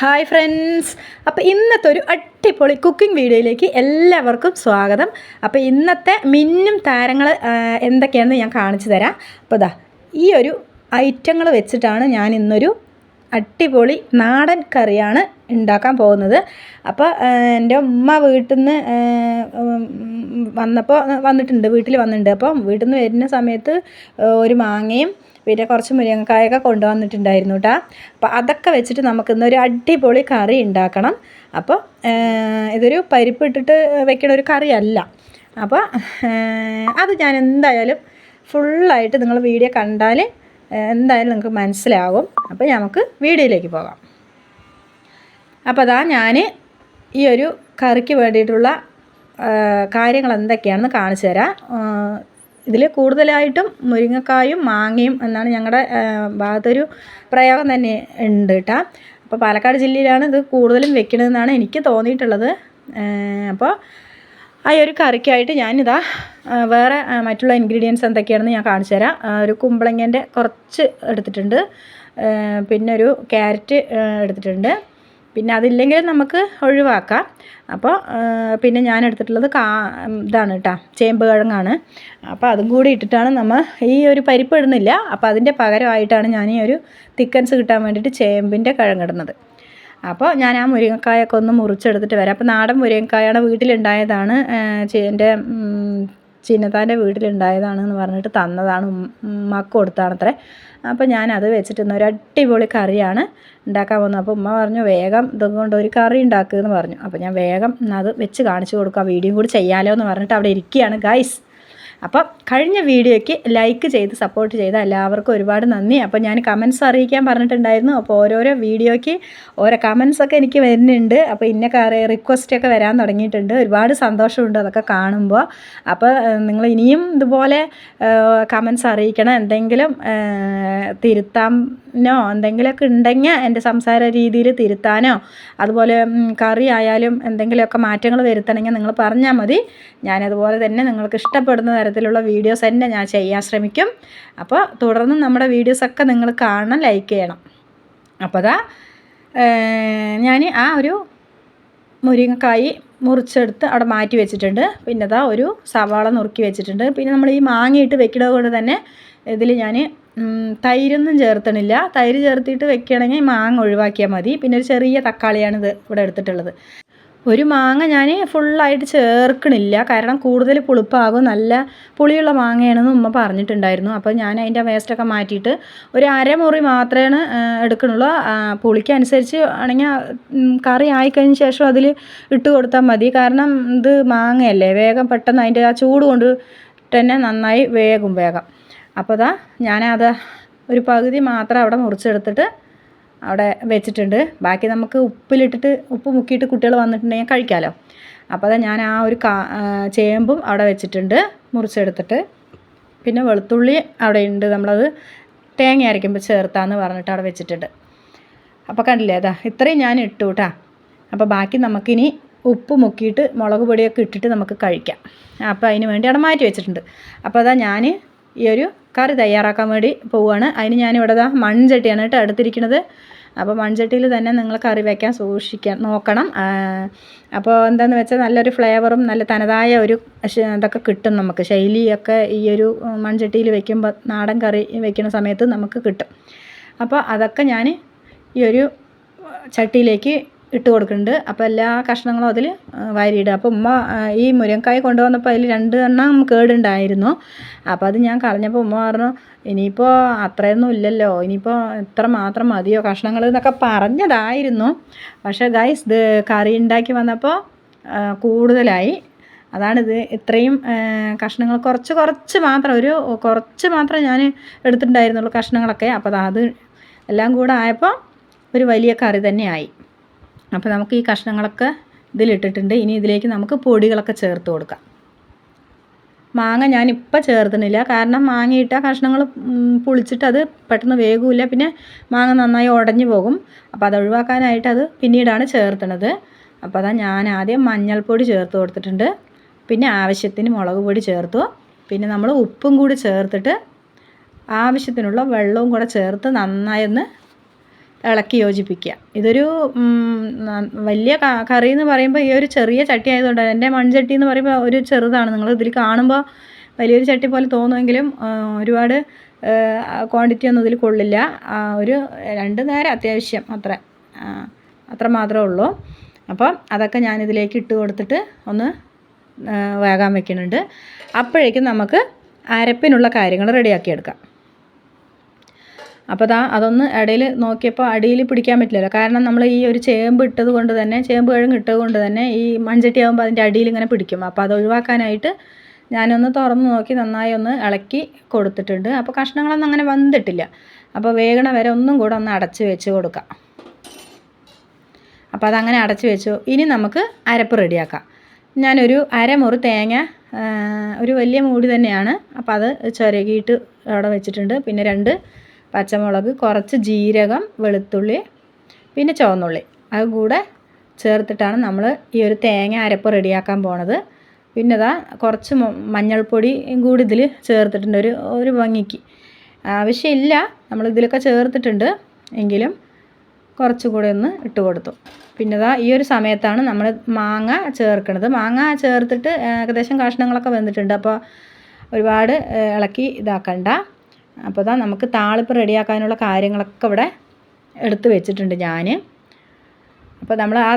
Hi friends അപ്പോൾ ഇന്നത്തെ ഒരു അടിപൊളി കുക്കിംഗ് വീഡിയോയിലേക്ക് എല്ലാവർക്കും സ്വാഗതം. അപ്പോൾ ഇന്നത്തെ മിന്നും താരങ്ങൾ എന്തൊക്കെയാണെന്ന് ഞാൻ കാണിച്ചു തരാം. അപ്പോൾ ഇതാ ഈ ഒരു ഐറ്റങ്ങൾ വെച്ചിട്ടാണ് ഞാൻ ഇന്നൊരു അടിപൊളി നാടൻ കറിയാണ് ഉണ്ടാക്കാൻ പോകുന്നത്. അപ്പോൾ എന്റെ ഉമ്മ വീട്ടിൽ നിന്ന് വന്നപ്പോൾ വന്നിട്ടുണ്ട് വീട്ടിൽ വന്നിട്ടുണ്ട്. അപ്പം വീട്ടിൽ നിന്ന് വരുന്ന സമയത്ത് ഒരു മാങ്ങയും പിന്നെ കുറച്ച് മുരിങ്ങക്കായൊക്കെ കൊണ്ടുവന്നിട്ടുണ്ടായിരുന്നു കേട്ടോ അപ്പോൾ അതൊക്കെ വെച്ചിട്ട് നമുക്ക് ഇന്നൊരു അടിപൊളി കറി ഉണ്ടാക്കണം. അപ്പോൾ ഇതൊരു പരിപ്പ് ഇട്ടിട്ട് വെക്കണ ഒരു കറിയല്ല. അപ്പോൾ അത് ഞാൻ എന്തായാലും ഫുള്ളായിട്ട് നിങ്ങൾ വീഡിയോ കണ്ടാൽ എന്തായാലും നിങ്ങൾക്ക് മനസ്സിലാകും അപ്പോൾ നമുക്ക് വീഡിയോയിലേക്ക് പോകാം. അപ്പോൾ അതാ ഞാൻ ഈ ഒരു കറിക്ക് വേണ്ടിയിട്ടുള്ള കാര്യങ്ങൾ എന്തൊക്കെയാണെന്ന് കാണിച്ചു തരാം. ഇതിൽ കൂടുതലായിട്ടും മുരിങ്ങക്കായും മാങ്ങയും എന്നാണ് ഞങ്ങളുടെ ഭാഗത്തൊരു പ്രയോഗം തന്നെ ഉണ്ട് കേട്ടോ അപ്പോൾ പാലക്കാട് ജില്ലയിലാണ് ഇത് കൂടുതലും വെക്കണതെന്നാണ് എനിക്ക് തോന്നിയിട്ടുള്ളത്. അപ്പോൾ ആ ഒരു കറിക്കായിട്ട് ഞാനിതാ വേറെ മറ്റുള്ള ഇൻഗ്രീഡിയൻസ് എന്തൊക്കെയാണെന്ന് ഞാൻ കാണിച്ചു തരാം. ഒരു കുമ്പളങ്ങേന്റെ കുറച്ച് എടുത്തിട്ടുണ്ട്. പിന്നെ ഒരു ക്യാരറ്റ് എടുത്തിട്ടുണ്ട്. പിന്നെ അതില്ലെങ്കിൽ നമുക്ക് ഒഴിവാക്കാം. അപ്പോൾ പിന്നെ ഞാൻ എടുത്തിട്ടുള്ളത് കാ ഇതാണ് കേട്ടോ ചേമ്പ് കിഴങ്ങാണ്. അപ്പോൾ അതും കൂടി ഇട്ടിട്ടാണ് നമ്മൾ ഈ ഒരു പരിപ്പ് ഇടുന്നില്ല. അപ്പോൾ അതിന്റെ പകരമായിട്ടാണ് ഞാൻ ഈ ഒരു തിക്കൻസ് കിട്ടാൻ വേണ്ടിയിട്ട് ചേമ്പിന്റെ കിഴങ്ങിടുന്നത് അപ്പോൾ ഞാൻ ആ മുരിങ്ങക്കായൊക്കെ ഒന്ന് മുറിച്ചെടുത്തിട്ട് വരാം. അപ്പോൾ നാടൻ മുരിങ്ങക്കായാണ് വീട്ടിലുണ്ടായതാണ് എന്റെ ചിന്നത്താന്റെ വീട്ടിലുണ്ടായതാണെന്ന് പറഞ്ഞിട്ട് തന്നതാണ് ഉമ്മക്ക് കൊടുത്താണത്രേ അപ്പോൾ ഞാൻ അത് വെച്ചിട്ട് ഒരു അടിപൊളി കറിയാണ് ഉണ്ടാക്കാൻ പോകുന്നത്. അപ്പോൾ ഉമ്മ പറഞ്ഞു വേഗം ഇതും കൊണ്ട് ഒരു കറി ഉണ്ടാക്കുക പറഞ്ഞു. അപ്പോൾ ഞാൻ വേഗം അത് വെച്ച് കാണിച്ചു കൊടുക്കുക വീഡിയോ കൂടി ചെയ്യാലോ എന്ന് പറഞ്ഞിട്ട് അവിടെ ഇരിക്കുകയാണ് ഗൈസ് അപ്പം കഴിഞ്ഞ വീഡിയോയ്ക്ക് ലൈക്ക് ചെയ്ത് സപ്പോർട്ട് ചെയ്ത എല്ലാവർക്കും ഒരുപാട് നന്ദി. അപ്പോൾ ഞാൻ കമൻസ് അറിയിക്കാൻ പറഞ്ഞിട്ടുണ്ടായിരുന്നു. അപ്പോൾ ഓരോരോ വീഡിയോയ്ക്ക് ഓരോ കമൻസൊക്കെ എനിക്ക് വരുന്നുണ്ട്. അപ്പോൾ ഇന്ന റിക്വസ്റ്റൊക്കെ വരാൻ തുടങ്ങിയിട്ടുണ്ട്. ഒരുപാട് സന്തോഷമുണ്ട് അതൊക്കെ കാണുമ്പോൾ. അപ്പോൾ നിങ്ങൾ ഇനിയും ഇതുപോലെ കമൻസ് അറിയിക്കണം. എന്തെങ്കിലും തിരുത്താനോ എന്തെങ്കിലുമൊക്കെ ഉണ്ടെങ്കിൽ എന്റെ സംസാര രീതിയിൽ തിരുത്താനോ അതുപോലെ കറി ആയാലും എന്തെങ്കിലുമൊക്കെ മാറ്റങ്ങൾ വരുത്തണമെങ്കിൽ നിങ്ങൾ പറഞ്ഞാൽ മതി. ഞാനതുപോലെ തന്നെ നിങ്ങൾക്ക് ഇഷ്ടപ്പെടുന്ന തരത്തിലുള്ള വീഡിയോസ് തന്നെ ഞാൻ ചെയ്യാൻ ശ്രമിക്കും. അപ്പോൾ തുടർന്ന് നമ്മുടെ വീഡിയോസൊക്കെ നിങ്ങൾ കാണണം ലൈക്ക് ചെയ്യണം. അപ്പോൾ അതാ ഞാൻ ആ ഒരു മുരിങ്ങക്കായി മുറിച്ചെടുത്ത് അവിടെ മാറ്റി വെച്ചിട്ടുണ്ട്. പിന്നെ അതാ ഒരു സവാള നുറുക്കി വെച്ചിട്ടുണ്ട്. പിന്നെ നമ്മൾ ഈ മാങ്ങയിട്ട് വെക്കുന്നത് കൊണ്ട് തന്നെ ഇതിൽ ഞാൻ തൈരൊന്നും ചേർത്തണില്ല. തൈര് ചേർത്തിട്ട് വെക്കുകയാണെങ്കിൽ മാങ്ങ ഒഴിവാക്കിയാൽ മതി. പിന്നെ ഒരു ചെറിയ തക്കാളിയാണ് ഇത് ഇവിടെ എടുത്തിട്ടുള്ളത്. ഒരു മാങ്ങ ഞാൻ ഫുള്ളായിട്ട് ചേർക്കണില്ല. കാരണം കൂടുതൽ പുളിപ്പാകും. നല്ല പുളിയുള്ള മാങ്ങയാണെന്ന് ഉമ്മ പറഞ്ഞിട്ടുണ്ടായിരുന്നു. അപ്പോൾ ഞാൻ അതിന്റെ വേസ്റ്റൊക്കെ മാറ്റിയിട്ട് ഒരു അരമുറി മാത്രമാണ് എടുക്കണുള്ളൂ. പുളിക്കനുസരിച്ച് ആണെങ്കിൽ കറി ആയിക്കഴിഞ്ഞ ശേഷം അതിൽ ഇട്ട് കൊടുത്താൽ മതി. കാരണം ഇത് മാങ്ങയല്ലേ. വേഗം പെട്ടെന്ന് അതിന്റെ ആ ചൂട് കൊണ്ട് തന്നെ നന്നായി വേഗം വേഗം. അപ്പോൾ അതാ ഞാനത് ഒരു പകുതി മാത്രം അവിടെ മുറിച്ചെടുത്തിട്ട് അവിടെ വെച്ചിട്ടുണ്ട്. ബാക്കി നമുക്ക് ഉപ്പിലിട്ടിട്ട് ഉപ്പ് മുക്കിയിട്ട് കുട്ടികൾ വന്നിട്ടുണ്ടെങ്കിൽ കഴിക്കാമല്ലോ അപ്പോൾ ഞാൻ ആ ഒരു കാ ചേമ്പും അവിടെ വെച്ചിട്ടുണ്ട് മുറിച്ചെടുത്തിട്ട്. പിന്നെ വെളുത്തുള്ളി അവിടെ ഉണ്ട് നമ്മളത് തേങ്ങ അരയ്ക്കുമ്പോൾ ചേർത്താന്ന് പറഞ്ഞിട്ട് അവിടെ വെച്ചിട്ടുണ്ട്. അപ്പോൾ കണ്ടില്ലേ അതാ ഇത്രയും ഞാൻ ഇട്ടു കേട്ടാ അപ്പോൾ ബാക്കി നമുക്കിനി ഉപ്പ് മുക്കിയിട്ട് മുളക് പൊടിയൊക്കെ ഇട്ടിട്ട് നമുക്ക് കഴിക്കാം. അപ്പോൾ അതിന് വേണ്ടി അവിടെ മാറ്റി വെച്ചിട്ടുണ്ട്. അപ്പോൾ അതാ ഞാൻ ഈ ഒരു കറി തയ്യാറാക്കാൻ വേണ്ടി പോവുകയാണ്. അതിന് ഞാനിവിടെ ദാ മൺചട്ടിയാണ് കേട്ടോ എടുത്തിരിക്കുന്നത്. അപ്പോൾ മൺചട്ടിയിൽ തന്നെ നിങ്ങൾ കറി വയ്ക്കാൻ സൂക്ഷിക്കാൻ നോക്കണം. അപ്പോൾ എന്താണെന്ന് വെച്ചാൽ നല്ലൊരു ഫ്ലേവറും നല്ല തനതായ ഒരു ഇതൊക്കെ കിട്ടും നമുക്ക്. ശൈലിയൊക്കെ ഈ ഒരു മൺചട്ടിയിൽ വെക്കുമ്പോൾ നാടൻ കറി വെക്കുന്ന സമയത്ത് നമുക്ക് കിട്ടും. അപ്പോൾ അതൊക്കെ ഞാൻ ഈ ഒരു ചട്ടിയിലേക്ക് ഇട്ട് കൊടുക്കുന്നുണ്ട്. അപ്പോൾ എല്ലാ കഷ്ണങ്ങളും അതിൽ വാരിയിടുക. അപ്പോൾ ഉമ്മ ഈ മുരിങ്ങക്കായ കൊണ്ടുവന്നപ്പോൾ അതിൽ രണ്ട് എണ്ണം കേടുണ്ടായിരുന്നു. അപ്പോൾ അത് ഞാൻ കളഞ്ഞപ്പോൾ ഉമ്മ പറഞ്ഞു ഇനിയിപ്പോൾ അത്രയൊന്നും ഇല്ലല്ലോ. ഇനിയിപ്പോൾ ഇത്ര മാത്രം മതിയോ കഷ്ണങ്ങൾ എന്നൊക്കെ പറഞ്ഞതായിരുന്നു. പക്ഷേ ഗൈസ് ഇത് കറി ഉണ്ടാക്കി വന്നപ്പോൾ കൂടുതലായി. അതാണിത് ഇത്രയും കഷ്ണങ്ങൾ കുറച്ച് കുറച്ച് മാത്രം ഒരു കുറച്ച് മാത്രം ഞാൻ എടുത്തിട്ടുണ്ടായിരുന്നുള്ളൂ കഷ്ണങ്ങളൊക്കെ. അപ്പോൾ അത് എല്ലാം കൂടെ ആയപ്പോൾ ഒരു വലിയ കറി തന്നെയായി അപ്പോൾ നമുക്ക് ഈ കഷ്ണങ്ങളൊക്കെ ഇതിലിട്ടിട്ടുണ്ട്. ഇനി ഇതിലേക്ക് നമുക്ക് പൊടികളൊക്കെ ചേർത്ത് കൊടുക്കാം. മാങ്ങ ഞാനിപ്പോൾ ചേർത്തുന്നില്ല. കാരണം മാങ്ങയിട്ട കഷ്ണങ്ങൾ പുളിച്ചിട്ട് അത് പെട്ടെന്ന് വേഗമില്ല പിന്നെ മാങ്ങ നന്നായി ഉടഞ്ഞു പോകും. അപ്പോൾ അത് ഒഴിവാക്കാനായിട്ട് അത് പിന്നീടാണ് ചേർത്തണത്. അപ്പോൾ അതാ ഞാൻ ആദ്യം മഞ്ഞൾപ്പൊടി ചേർത്ത് കൊടുത്തിട്ടുണ്ട്. പിന്നെ ആവശ്യത്തിന് മുളക് പൊടി ചേർത്തു. പിന്നെ നമ്മൾ ഉപ്പും കൂടി ചേർത്തിട്ട് ആവശ്യത്തിനുള്ള വെള്ളവും കൂടെ ചേർത്ത് നന്നായി ഒന്ന് ഇളക്കി യോജിപ്പിക്കുക. ഇതൊരു വലിയ കറി എന്ന് പറയുമ്പോൾ ഈ ഒരു ചെറിയ ചട്ടി ആയതുകൊണ്ട് എന്റെ മൺചട്ടി എന്ന് പറയുമ്പോൾ ഒരു ചെറുതാണ്. നിങ്ങൾ ഇതിൽ കാണുമ്പോൾ വലിയൊരു ചട്ടി പോലെ തോന്നുമെങ്കിലും ഒരുപാട് ക്വാണ്ടിറ്റി ഒന്നും ഇതിൽ കൊള്ളില്ല. ഒരു രണ്ട് നേരം അത്യാവശ്യം അത്ര അത്ര മാത്രമേ ഉള്ളൂ. അപ്പം അതൊക്കെ ഞാനിതിലേക്ക് ഇട്ട് കൊടുത്തിട്ട് ഒന്ന് വേകാൻ വെക്കുന്നുണ്ട്. അപ്പോഴേക്കും നമുക്ക് അരപ്പിനുള്ള കാര്യങ്ങൾ റെഡിയാക്കി എടുക്കാം. അപ്പോൾ ദാ അതൊന്ന് ഇടയിൽ നോക്കിയപ്പോൾ അടിയിൽ പിടിക്കാൻ പറ്റില്ലല്ലോ. കാരണം നമ്മൾ ഈ ഒരു ചേമ്പ് ഇട്ടത് കൊണ്ട് തന്നെ ചേമ്പ് കിഴങ്ങ് ഇട്ടത് കൊണ്ട് തന്നെ ഈ മൺചട്ടി ആകുമ്പോൾ അതിന്റെ അടിയിൽ ഇങ്ങനെ പിടിക്കും. അപ്പോൾ അത് ഒഴിവാക്കാനായിട്ട് ഞാനൊന്ന് തുറന്ന് നോക്കി നന്നായി ഒന്ന് ഇളക്കി കൊടുത്തിട്ടുണ്ട്. അപ്പോൾ കഷ്ണങ്ങളൊന്നും അങ്ങനെ വന്നിട്ടില്ല. അപ്പോൾ വേഗണ വരെ ഒന്നും കൂടെ ഒന്ന് അടച്ച് വെച്ച് കൊടുക്കാം. അപ്പോൾ അതങ്ങനെ അടച്ച് വെച്ചു. ഇനി നമുക്ക് അരപ്പ് റെഡിയാക്കാം. ഞാനൊരു അരമുറി തേങ്ങ ഒരു വലിയ മൂടി തന്നെയാണ്. അപ്പോൾ അത് ചിരകിയിട്ട് അവിടെ വെച്ചിട്ടുണ്ട്. പിന്നെ രണ്ട് പച്ചമുളക് കുറച്ച് ജീരകം വെളുത്തുള്ളി പിന്നെ ചുവന്നുള്ളി. അത് കൂടെ ചേർത്തിട്ടാണ് നമ്മൾ ഈ ഒരു തേങ്ങ അരപ്പ് റെഡിയാക്കാൻ പോണത്. പിന്നെ ഇതാ കുറച്ച് മഞ്ഞൾപ്പൊടി മഞ്ഞൾപ്പൊടിയും കൂടി ഇതിൽ ചേർത്തിട്ടുണ്ട് ഒരു ഒരു ഭംഗിക്ക്. ആവശ്യമില്ല നമ്മൾ ഇതിലൊക്കെ ചേർത്തിട്ടുണ്ട്. എങ്കിലും കുറച്ചുകൂടെ ഒന്ന് ഇട്ട് കൊടുത്തു. പിന്നെ ഇതാ ഈ ഒരു സമയത്താണ് നമ്മൾ മാങ്ങ ചേർക്കുന്നത് മാങ്ങ ചേർത്തിട്ട് ഏകദേശം കഷ്ണങ്ങളൊക്കെ വെന്തിട്ടുണ്ട്. അപ്പോൾ ഒരുപാട് ഇളക്കി ഇതാക്കണ്ട. അപ്പോൾ ഇതാ നമുക്ക് താളിപ്പ് റെഡിയാക്കാനുള്ള കാര്യങ്ങളൊക്കെ ഇവിടെ എടുത്ത് വെച്ചിട്ടുണ്ട് ഞാൻ അപ്പോൾ നമ്മൾ ആ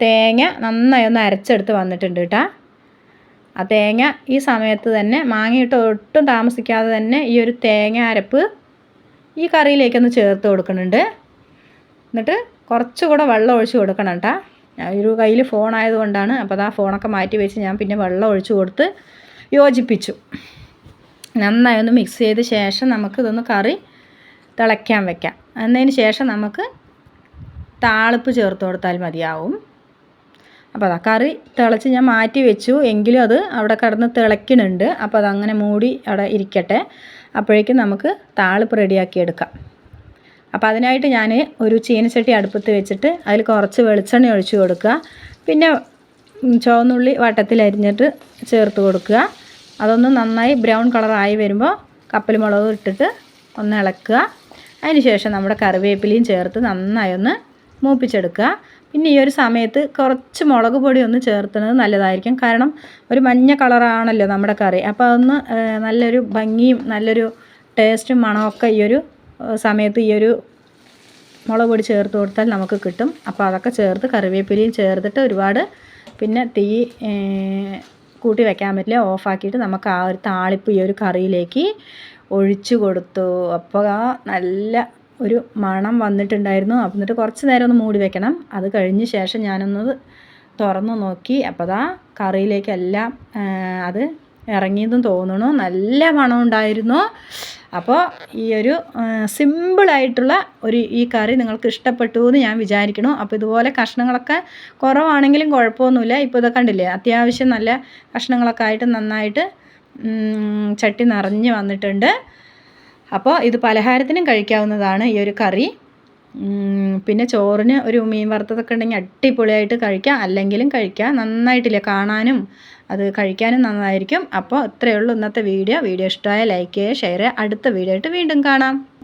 തേങ്ങ നന്നായി ഒന്ന് അരച്ചെടുത്ത് വന്നിട്ടുണ്ട് കേട്ടോ ആ തേങ്ങ ഈ സമയത്ത് തന്നെ മാങ്ങയിട്ട് ഒട്ടും താമസിക്കാതെ തന്നെ ഈ ഒരു തേങ്ങ അരപ്പ് ഈ കറിയിലേക്കൊന്ന് ചേർത്ത് കൊടുക്കുന്നുണ്ട്. എന്നിട്ട് കുറച്ചുകൂടെ വെള്ളം ഒഴിച്ച് കൊടുക്കണം കേട്ടോ ഒരു കയ്യിൽ ഫോൺ ആയതുകൊണ്ടാണ് അപ്പോൾ അത് ആ ഫോണൊക്കെ മാറ്റി വെച്ച് ഞാൻ പിന്നെ വെള്ളം ഒഴിച്ച് കൊടുത്ത് യോജിപ്പിച്ചു. നന്നായി ഒന്ന് മിക്സ് ചെയ്ത ശേഷം നമുക്ക് ഇതൊന്ന് കറി തിളയ്ക്കാൻ വെക്കാം. എന്നതിന് ശേഷം നമുക്ക് താളിപ്പ് ചേർത്ത് കൊടുത്താൽ മതിയാവും. അപ്പോൾ അതാ കറി തിളച്ച് ഞാൻ മാറ്റി വെച്ചു. എങ്കിലും അത് അവിടെ കിടന്ന് തിളയ്ക്കുന്നുണ്ട്. അപ്പോൾ അതങ്ങനെ മൂടി അവിടെ ഇരിക്കട്ടെ. അപ്പോഴേക്കും നമുക്ക് താളിപ്പ് റെഡിയാക്കി എടുക്കാം. അപ്പോൾ അതിനായിട്ട് ഞാൻ ഒരു ചീനച്ചട്ടി അടുപ്പത്ത് വെച്ചിട്ട് അതിൽ കുറച്ച് വെളിച്ചെണ്ണ ഒഴിച്ചു കൊടുക്കുക. പിന്നെ ചുവന്നുള്ളി വട്ടത്തിൽ അരിഞ്ഞിട്ട് ചേർത്ത് കൊടുക്കുക. അതൊന്ന് നന്നായി ബ്രൗൺ കളറായി വരുമ്പോൾ കപ്പൽ ഇട്ടിട്ട് ഒന്ന് ഇളക്കുക. അതിനുശേഷം നമ്മുടെ കറിവേപ്പിലയും ചേർത്ത് നന്നായി ഒന്ന് മൂപ്പിച്ചെടുക്കുക. പിന്നെ ഈ ഒരു സമയത്ത് കുറച്ച് മുളക് പൊടി ഒന്ന് ചേർത്തുന്നത് നല്ലതായിരിക്കും. കാരണം ഒരു മഞ്ഞ കളറാണല്ലോ നമ്മുടെ കറി. അപ്പോൾ അതൊന്ന് നല്ലൊരു ഭംഗിയും നല്ലൊരു ടേസ്റ്റും മണമൊക്കെ ഈ ഒരു സമയത്ത് ഈ ഒരു മുളക് പൊടി ചേർത്ത് കൊടുത്താൽ നമുക്ക് കിട്ടും. അപ്പോൾ അതൊക്കെ ചേർത്ത് കറിവേപ്പിലയും ചേർത്തിട്ട് ഒരുപാട് പിന്നെ തീ കൂട്ടി വെക്കാൻ പറ്റില്ല. ഓഫാക്കിയിട്ട് നമുക്ക് ആ ഒരു താളിപ്പ് ഈ ഒരു കറിയിലേക്ക് ഒഴിച്ചു കൊടുത്തു. അപ്പോൾ ആ നല്ല ഒരു മണം വന്നിട്ടുണ്ടായിരുന്നു. അപ്പം എന്നിട്ട് കുറച്ച് നേരം ഒന്ന് മൂടി വെക്കണം. അത് കഴിഞ്ഞ ശേഷം ഞാനൊന്ന് തുറന്നു നോക്കി. അപ്പോൾ ദാ കറിയിലേക്കെല്ലാം അത് ഇറങ്ങിയതും തോന്നണു നല്ല മണം ഉണ്ടായിരുന്നു. അപ്പോൾ ഈ ഒരു സിമ്പിളായിട്ടുള്ള ഒരു ഈ കറി നിങ്ങൾക്ക് ഇഷ്ടപ്പെട്ടു എന്ന് ഞാൻ വിചാരിക്കണു അപ്പോൾ ഇതുപോലെ കഷ്ണങ്ങളൊക്കെ കുറവാണെങ്കിലും കുഴപ്പമൊന്നുമില്ല. ഇപ്പോൾ ഇതൊക്കെ കണ്ടില്ലേ അത്യാവശ്യം നല്ല കഷ്ണങ്ങളൊക്കെ ആയിട്ട് നന്നായിട്ട് ചട്ടി നിറഞ്ഞ് വന്നിട്ടുണ്ട്. അപ്പോൾ ഇത് പലഹാരത്തിനും കഴിക്കാവുന്നതാണ് ഈ ഒരു കറി. പിന്നെ ചോറിന് ഒരു മീൻ വറുത്തതൊക്കെ ഉണ്ടെങ്കിൽ അടിപൊളിയായിട്ട് കഴിക്കാം. അല്ലെങ്കിലും കഴിക്കാം. നന്നായിട്ടില്ല? കാണാനും അത് കഴിക്കാനും നന്നായിരിക്കും. അപ്പോൾ ഇത്രയേ ഉള്ളൂ ഇന്നത്തെ വീഡിയോ. വീഡിയോ ഇഷ്ടമായ ലൈക്ക് ചെയ്യുക ഷെയർ ചെയ്യുക. അടുത്ത വീഡിയോ ആയിട്ട് വീണ്ടും കാണാം.